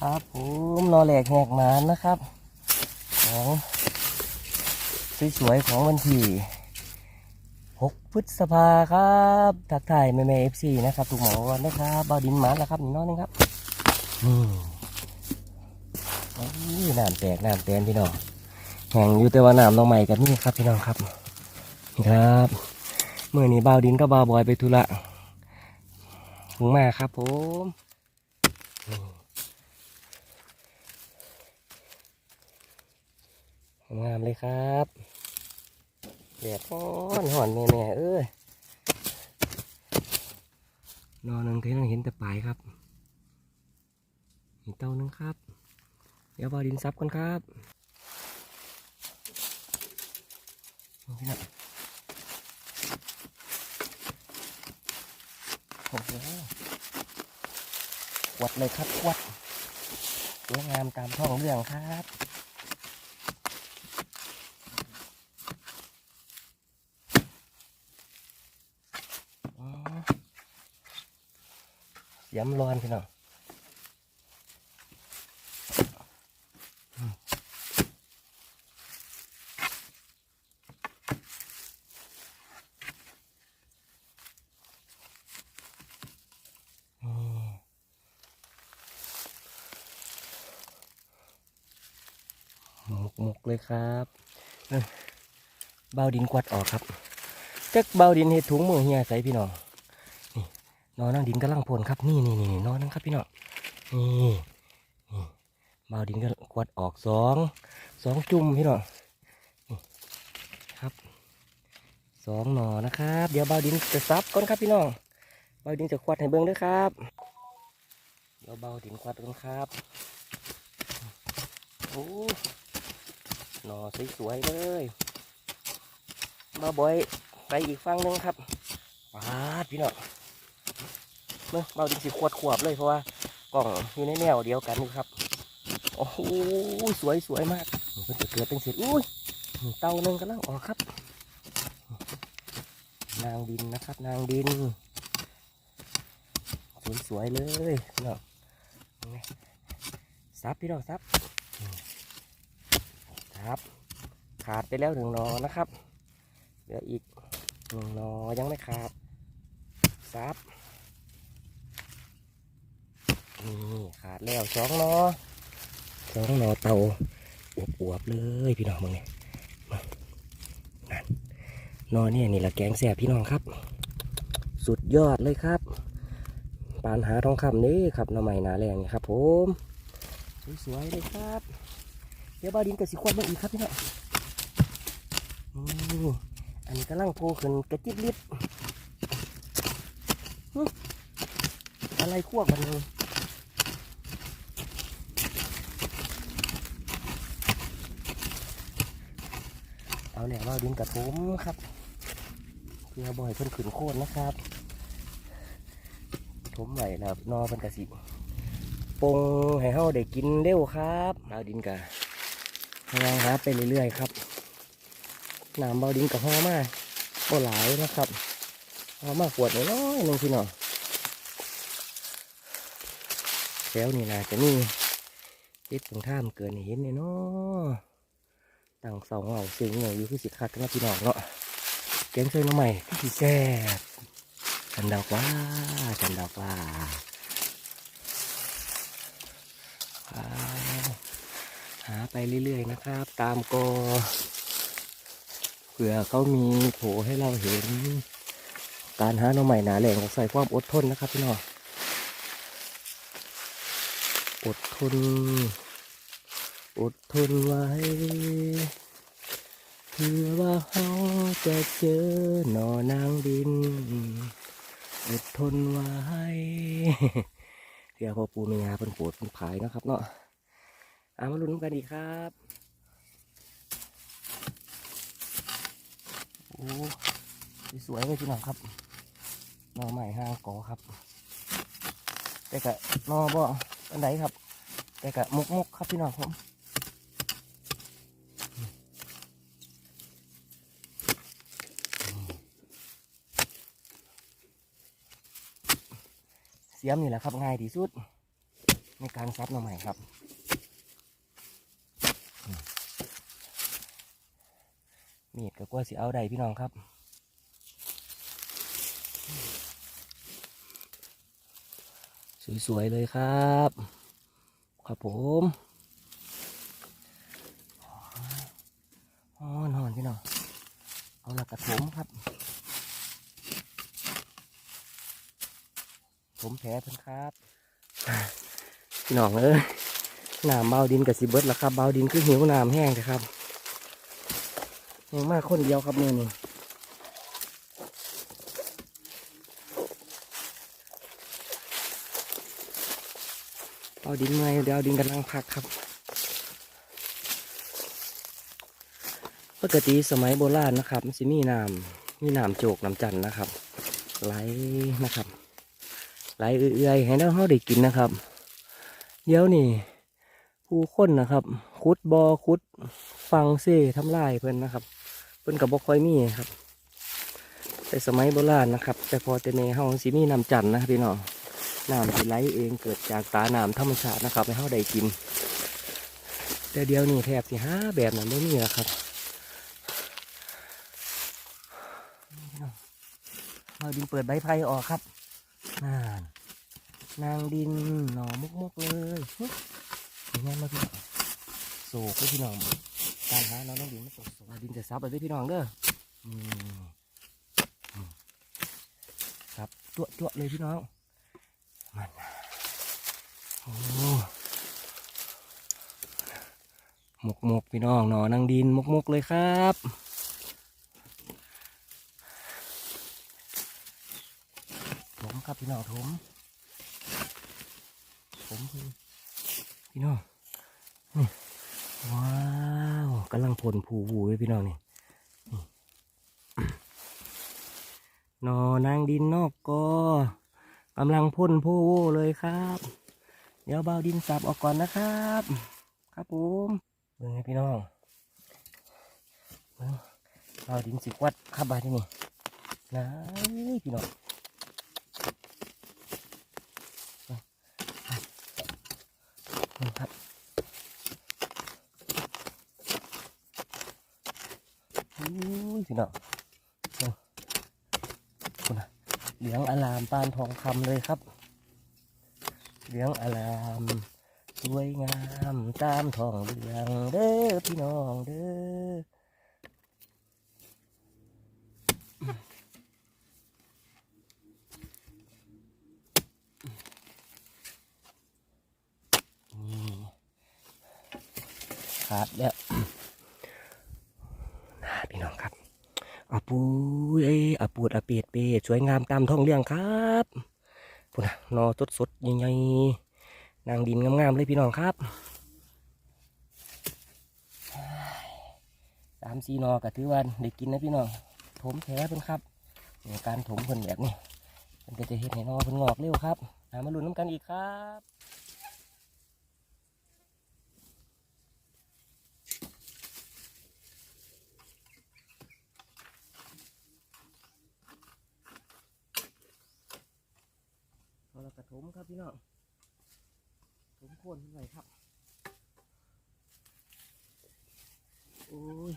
ครับผมนอแหลกแหกหมานนะครับ ของสวยๆของวันที่6พฤษภาครับทักทายแม่แม่เอฟซีนะครับถูกหมอวันนะครับเบาดินหมานแล้วครับนี่น้องนึงครับนี่โอ้ยน้ำแตกน้ำแตนพี่น้องแห้งอยู่แต่ว่าน้ำน้องใหม่กันนี่ครับพี่น้องครับนี่ครับเมื่อนี้เบาดินก็เบาบอยไปธุระถึงมาครับผม งามเลยครับแดดร้อนหอนแม่ๆเอ้ยนอนนึ่งที่นั่งเห็นแต่ปลายครับอีกเต้านึงครับ เดี๋ยวบอดินซับกันครับนี่นะโอ้โหขวดเลยครับขวดสวยงามตามท้องเรื่องครับ ย้ำร้อนพี่น้องหมกหมกเลยครับเอ้ยเบาดินกวัดออกครับจักเบาดินเห็ดถุงมือเฮียใส่พี่น้อง นอนนั่งดินกำลังพลครับนี่นี่นี่นอนนั่งครับพี่น้องนี่นี่เบาดินก็กวาดออกสองสองจุ่มพี่น้องครับสองหนอนะครับ เดี๋ยวเบาดินจะซับก่อนครับพี่น้องเบาดินจะควัดให้เบิ้งด้วยครับ เดี๋ยวเบาดินควัดก่อนครับโอ้หนอสวยๆเลยเบาบอยไปอีกฝั่งหนึงครับปาดพี่น้อง เนาะเราดินสิขวดขวบเลยเพราะว่ากล่องอยู่ในแนวเดียวกันนี่ครับ โอ้โหสวยสวยมากมันจะเกิดเป็นเศษอุ้ยเต่าหนึ่งกำลังออกครับ นางดินนะครับ นางดิน สวยสวยๆเลยพี่น้องนี่ซับพี่น้องซับครับขาดไปแล้วหนึ่งนอนะครับ เหลืออีกหนึ่งนอยังไม่ขาดซับ นี่ขาดแล้วสองนอสองนอเตาอวบๆเลยพี่น้องมึงเนี่ยมานั่นนอเนี่ยนี่ละแกงแสบพี่น้องครับ สุดยอดเลยครับปานหาทองคำนี่ครับน้ำใหม่นาแรงครับ ผมสวยๆเลยครับ เดี๋ยวบาดินกับสีควันมาอีกครับพี่น้องอันนี้กำลังโผล่ขึ้นกระจิบลิบอะไรขั้วกันเลย เอาแหล่ว่าดินกระทุ้มครับเพื่อบ่อยเพิ่นขืนโค่นนะครับทุ้มไหวแล้วนอเป็นกระสิปงให้เฮาได้กินเร็วครับเอาดินกะพยายามหาไปเรื่อยๆครับน้ำเบาดินกับห่อมาบ่หลายนะครับห่อมาขวดน้อยๆนึงพี่น้องแล้วนี่นะจะนี่ติดตรงท่ามเกินห้เห็นเนี่ยเนาะ ต่างเสาเหงาเสียงเหงาอยู่คือสิคักกันนะพี่น้องเนาะแกงเส้นน้ำใหม่ที่แซ่บฉันดอกว่าฉันดอกว่าหาไปเรื่อยๆนะครับ ตามกอเผื่อเขามีโผให้เราเห็น การหาหน่อใหม่หนาแหล่งของใส่ความอดทนนะครับพี่น้องอดทน อดทนไว้เพื่อว่าเขาจะเจอหนอนางดิน อดทนไว้เดี๋ยวพอปูมีงาเป็นปวดเป็นผายนะครับเนาะเอามาลุ้นกันดีครับโอ้สวยเลยพี่น้องครับหนอใหม่ห้างกอครับ แต่กะนอบ่อันไหนครับ แต่กะมุกมุกครับพี่น้องผม สียมนี่แหละครับง่ายที่สุด ในการซับหน่อใหม่ครับมีดก็กลัวสิเอาได้พี่น้องครับสวยๆเลยครับ ครับผมอ๋อนอนพี่น้อง เอาละกระถมครับ มแผลเพิ่นครับพี่น้องเอ้ยน้ำเบาดินกับสิเบิดแล้วครับเบาดินคือหิวน้ำแห้งเลยครับยังมากคนเดียวครับมือนี่เบาดินเมื่อยเดี๋ยวดินกำลังพักครับ ปกติสมัยโบราณนะครับมันสิมีน้ำมีน้ำโจกน้ำจันทร์นะครับ ไหลนะครับ ไหลเอื่อยๆให้เราเฮาได้กินนะครับ เดี๋ยวนี่ผู้คนนะครับขุดบอ่อขุดฟังเซ่ทำลายเพิ่นนะครับ เพิ่นกับบ่ค่อยมีครับ แต่สมัยโบราณนะครับ แต่พอแต่ในเฮาสิมีน้ำจันทร์นะครับพี่น้องน้ำที่ไหลเองเกิดจากตาน้ำธรรมชาตินะครับให้เฮาได้กิน แต่เดี๋ยวนี้แทบสิหาแบบนั้นบ่มีแล้วครับเอาดินเปิดใบไผ่ออกครับ นานนางดินหน่อมุกมุกเลยเห็นไหมาพี่น้องโศกเลยพี่น้องการหาน้องน้องดินมาตกโศกดินจะซับไปด้วยพี่น้องเด้อครับตัวตัวเลยพี่น้องมันโอ้หมกหมกพี่น้องหน่อนางดินมุกมุกเลยครับ มครับพี่น้องผมผมพี่น้องนี่ว้าวกำลังผลผูวูเลยพี่น้องนี่นี่นอนางดินนอกกอกำลังพ่นผู้วูเลยครับ เดี๋ยวเบาดินสับออกก่อนนะครับ ครับผมเบิ่งให้พี่น้องเบาดินสิกวัดครับบาที่นี่นะพี่น้อง นี่ครับอุ้ยพี่น้องคุณนะเหลืองอลามปานทองคำเลยครับ เหลืองอลามสวยงามตามทองเหลืองเด้อพี่น้องเด้อนี่ ครับแล้วน่าพี่น้องครับอาปูเอ้อาปูดอาเปียดเปียดสวยงามตามท้องเรื่องครับพูนะนอสดสดๆใหญ่ๆนางดินงามๆเลยพี่น้องครับสามสี่นอก็ถือว่าได้กินนะพี่น้องถมแท้เพิ่นครับการถมเพิ่นแบบนี้มันก็จะเห็นให้นอเพิ่นงอกเร็วครับามาลุ้นน้ำกันอีกครับ เอาละ กระถมครับพี่น้องถมโคนขึ้นไปครับ โอ้ย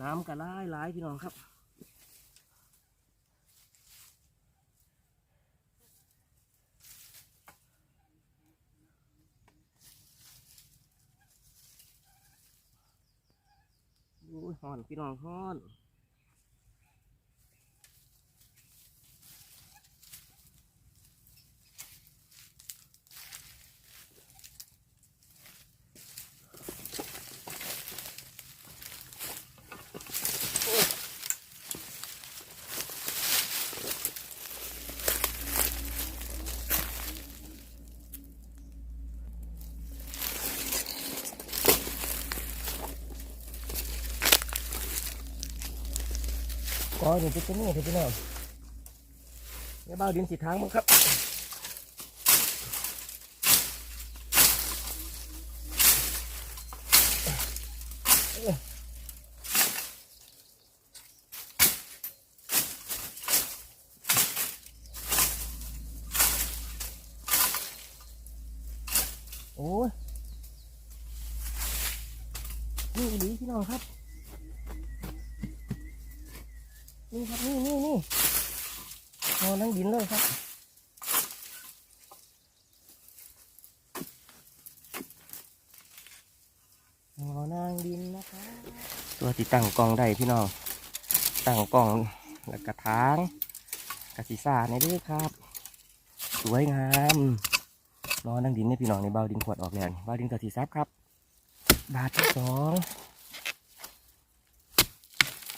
น้ำกระไล่ไล่พี่น้องครับโอ้ยห่อนพี่น้องห่อน ก็เดี๋ยวจะนี่เถอะพี่น้องเดี๋ยเบาดินสีทางมั้งครับโอ้ยนี่อีหลีพี่น้องครับ นี่ครับนี่นี่นี่นอนนั่งดินเลยครับนอนนั่งดินนะคะตัวที่ตั้งกล้องได้พี่น้องตั้งกล้องแล้วกระถางกระสีสาในด้วยครับ สวยงามนอนนั่งดินเนี่ยพี่น้องในเบาดินขวดออกแล้วนี่เบาดินกระสีซับครับ บาทที่สอง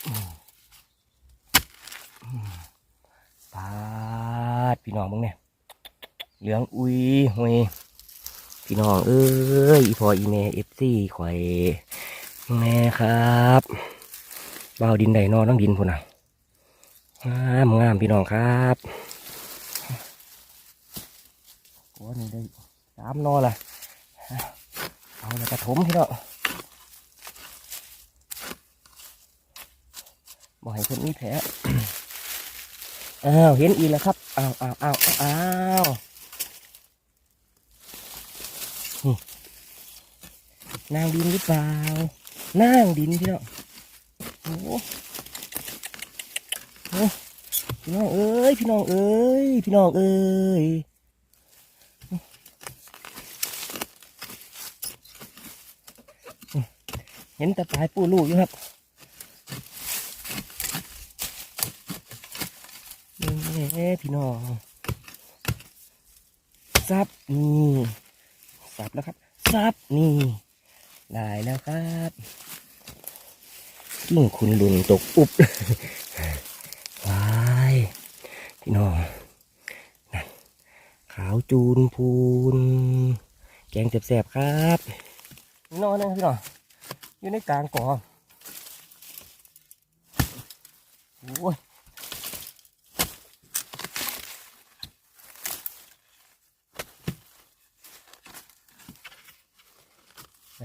อืมอืมบาท พี่น้องมึงเนี่ยเหลืองอุ้ยหวยพี่น้องเอ้ยอีพออีเมเอฟซีข่อยแม่ครับเบาดินใดนอนนั่งดินพุ่นนะงามงามพี่น้องครับโอ้นี่ได้สามนอละเอาเลยกระถมพี่น้องบ่ให้เพิ่นมีแผล อ้าวเห็นอีกแล้วครับอ้าวอ้าวอ้าวอ้าวนี่นางดินหรือเปล่านางดินพี่น้องโอ้โหพี่น้องเอ้ยพี่น้องเอ้ยพี่น้องเอ้ยเห็นแต่ปลายปูลูกอยู่ครับเอ้ พี่น้องซับนี่ซับแล้วครับซับนี่ได้แล้วครับกิ่งคุณลุนตกอุบว้ายพี่น้องนั่นขาวจูนพูน แกงแสบๆครับนอนนะพี่น้องอยู่ในกลางก่อโอ้ย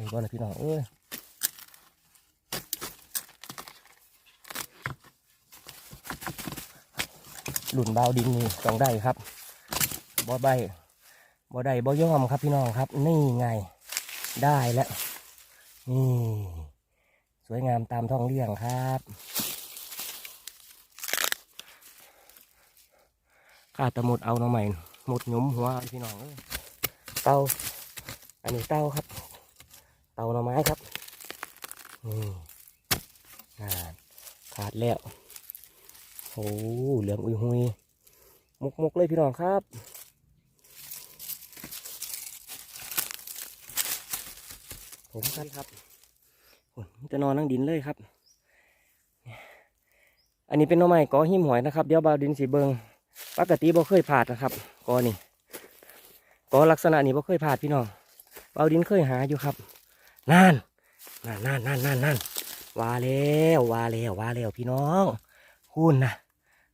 ไอ้บ่ละพี่น้องเอ้ยหลุนเบาวดินนี่ต้องได้ครับบ่ใบบ่ได้บ่ย่อมครับพี่น้องครับ นี่ไงได้แล้วนี่สวยงามตามท้องเรื่องครับข้าตะหมดเอาหน่อใหม่หมดหยุมหัวพี่น้องเอ้าอันนี้เต้าครับ เตาหน่อไม้ครับนี่อ่าขาดแล้วโอ้เหลืองอุยหุยมุกมุกเลยพี่น้องครับผมครับครับโอ้ยมันจะนอนนั่งดินเลยครับ อันนี้เป็นหน้อไม้กอหิมหอยนะครับ เดี๋ยวบาวดินสีเบิงปกติบ่เคยผ่าดนะครับกอนี่กอลักษณะนี้บ่เคยผ่าดพี่น้องบาวดินเคยหาอยู่ครับ นั่นนั่นนั่นนั่นนั่นนั่นว่าแล้วว่าแล้วว่าแล้วพี่น้องคุณนะ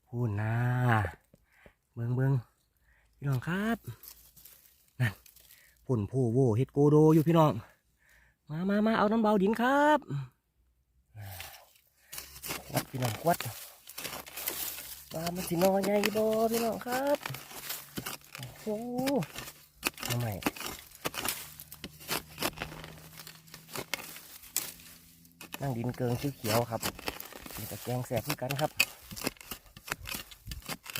พูนนะเบิงเบิงพี่น้องครับนั่นพุ่นผู้โวเฮ็ดโกโดอยู่พี่น้อง มามามาเอาน้ำเบาดินครับวัดพี่น้องวัดมามันสิน้อนใหญ่บ่พี่น้องครับโอ้โหทำไม นั่งดินเกิงเขียวครับนี่ตะแกงแสบคือกันครับ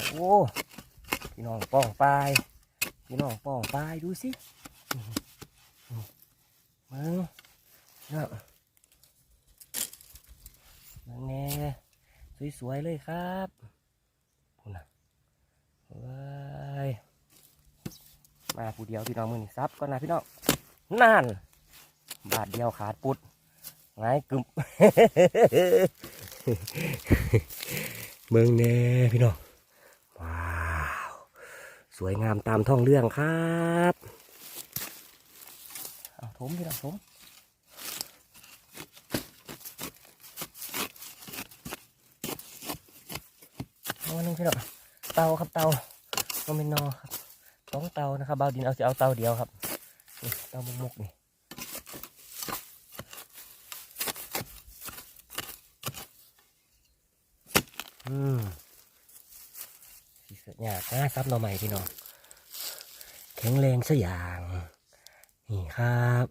โอ้พี่น้องป้องปลายพี่น้องป้องปลายดูสิมึงนะมึงแน่สวยๆเลยครับพูน่ะว้ายมาผู้เดียวพี่น้องมือนี่ซับก่อนนะพี่น้องนั่น บาทเดียวขาดปุด ไงกึมเมืองแน่พี่น้องว้าวสวยงามตามท้องเรื่องครับเอาถมพี่น้องถมเอาอันหนึงพี่น้องเตาครับเตาโนเมนนอครับสองเตานะครับบาวดินเอาสิเอาเตาเดียวครับนี่เตามุกมุกๆนี่อืม สีเสื อยากนะซับหน่อใหม่พี่น้องแข็งแรงสัอย่าง นี่ครับ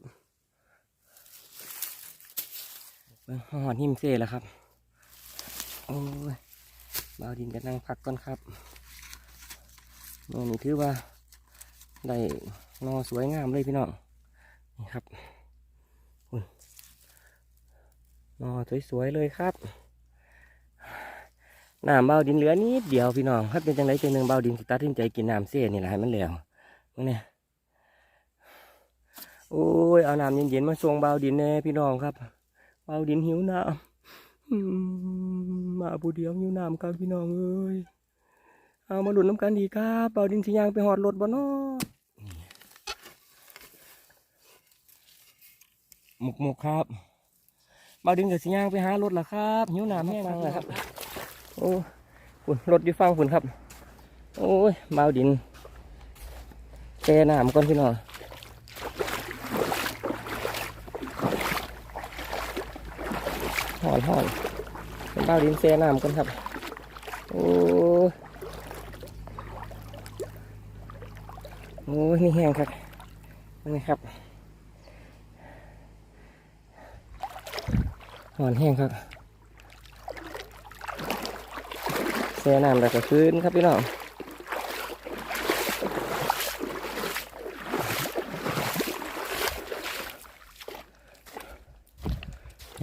เบิ่งหอดหิมเซ่แล้วครับ โอ้ยบาวดินจะนั่งพักก่อนครับเมื่นี้ถือว่าได้นอสวยงามเลยพี่น้อง นี่ครับนอสวยๆเลยครับ น้ำเบาดินเหลือนิดเดียวพี่น้องครับเป็นจังไรจังหนึ่งเบาดินสิตัดสินใจกินน้ำเสียนี่แหละให้มันเหลวมึงเนี่ยโอ้ยเอาน้ำเย็นๆมาส่งเบาดินแน่พี่น้องครับเบาดินหิวน้ำมาผู้เดียวหิวน้ำครับพี่น้องเอ้ยเอามาหลุดน้ำกันดีครับเบาดินสิยางไปหอดรถบ่นาะหมกหมกครับเบาดินกับสิยางไปหารถล่ะครับหิวน้ำแห้งแล้วครับ โอ้ฝุ่นรถอยู่ฟังฝุ่นครับ โอ้ยเบาดินแช่น้ำก่อนพี่น้องหอนหอนเป็นเบาดินแช่น้ำก่อนครับ โอ้ยโอ้ยนี่แห้งครับนี่ครับหอนแห้งครับ แช่น้ำแล้วก็คืนครับพี่น้อง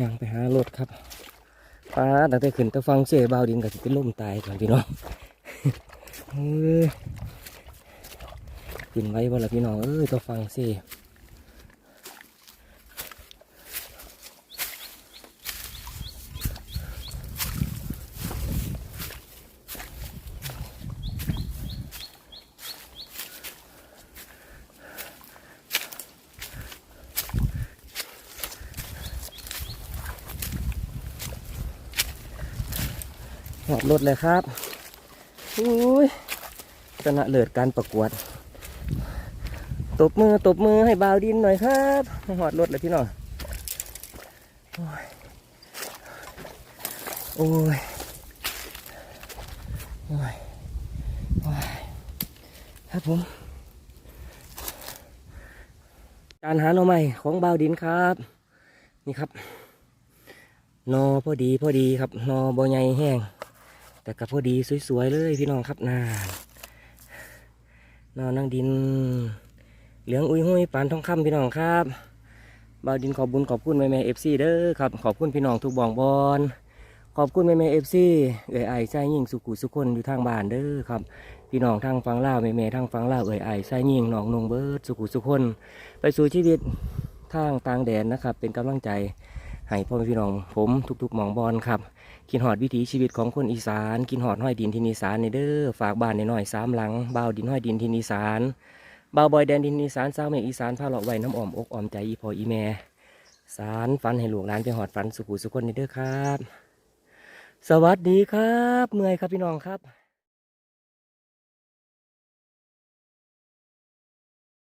ยังไปหารถครับป้าตั้งแต่ขึ้นแตะฟังเสียบาวดินก็จะเป็นลมตายก่อนพี่น้องเอ้ยขึ้นไว้บ่ละพี่น้องเอ้ยตะฟังเสีย รถเลยครับอุ้ยชนะเลิศการประกวด ตบมือตบมือให้บาวดินหน่อยครับหอดรถเลยพี่น้องโอ้ยโอ้ย โอ้ย โอ้ย ครับผม การหาหน่อไม้ของบาวดินครับ นี่ครับ นอพอดีพอดีครับ นอบอใหญ่แห้ง แต่ก็พอดีสวยๆเลยพี่น้องครับนานนอนนั่งดิน เหลืองอุ้ยห้ยปานทองคำพี่น้องครับบาวดินขอบบุญขอบคุณแม่แม่เอฟซีเด้อครับขอบคุณพี่น้องทุกบ่องบอลขอบคุณแม่แม่เอฟซีเอ่ยไอายไส้ยิ่งสุขุสุคนอยู่ทางบ้านเด้อครับ พี่น้องทางฟังล่าวแม่แม่ทางฟังล่าวเอ่ยไอายไส้ยิ่งน้องนงเบิร์ดสุขุสุคน ไปสู่ชีวิตทางต่างแดนนะครับ เป็นกำลังใจให้พ่อแม่พี่น้องผมทุกๆมองบอลครับ กินหอดวิถีชีวิตของคนอีสาน กินหอดห้อยดินทินอีสานในเด้อฝากบ้านในหน่อยสามหลังบ่าวดินห้อยดินทินอีสานบ่าวบอยแดนดินอีสานสาเมฆอีสานผ้าหลาะไว้น้ำอ่อมอกอ่อมใจอีพออีแม่สารฟันให้หลวงร้านไปหอดฟันสุขุสุคนในเด้อครับ สวัสดีครับ เมื่อยครับพี่น้องครับ